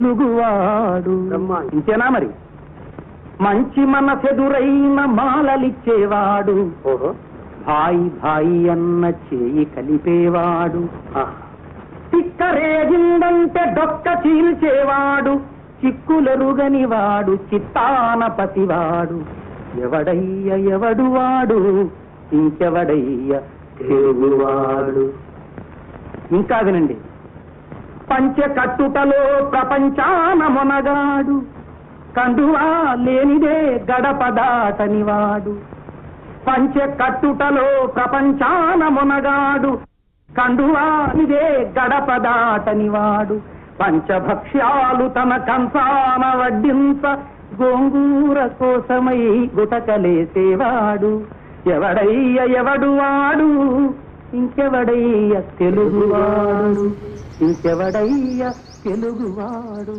తెలుగువాడు. ఇంతేనా మరి? మంచి మనసెదురైన మాలలిచ్చేవాడు. భాయి భాయి అన్న చేయి కలిపేవాడు. తిక్కరేగిందంటే డొక్క చీల్చేవాడు. చిక్కులరుగని వాడు చిత్తాన పతివాడు. ఎవడయ్య ఎవడు వాడు? ఇంకెవడయ్య తెలుగువాడు ఇంకా వినండి. పంచకట్టుటలో ప్రపంచాన మొనగాడు కండువా లేనిదే గడప దాటనివాడు పంచకట్టుటలో ప్రపంచాన మొనగాడు కండువానిదే గడప దాటనివాడు పంచభక్ష్యాలు తన కంసాన వడ్డించ గోంగూర కోసమై గుటకలేసేవాడు. ఎవడయ్య ఎవడు వాడు? ఇంకెవడయ్య తెలుగువాడు. ఇంకెవడయ్య? తెలుగువాడు.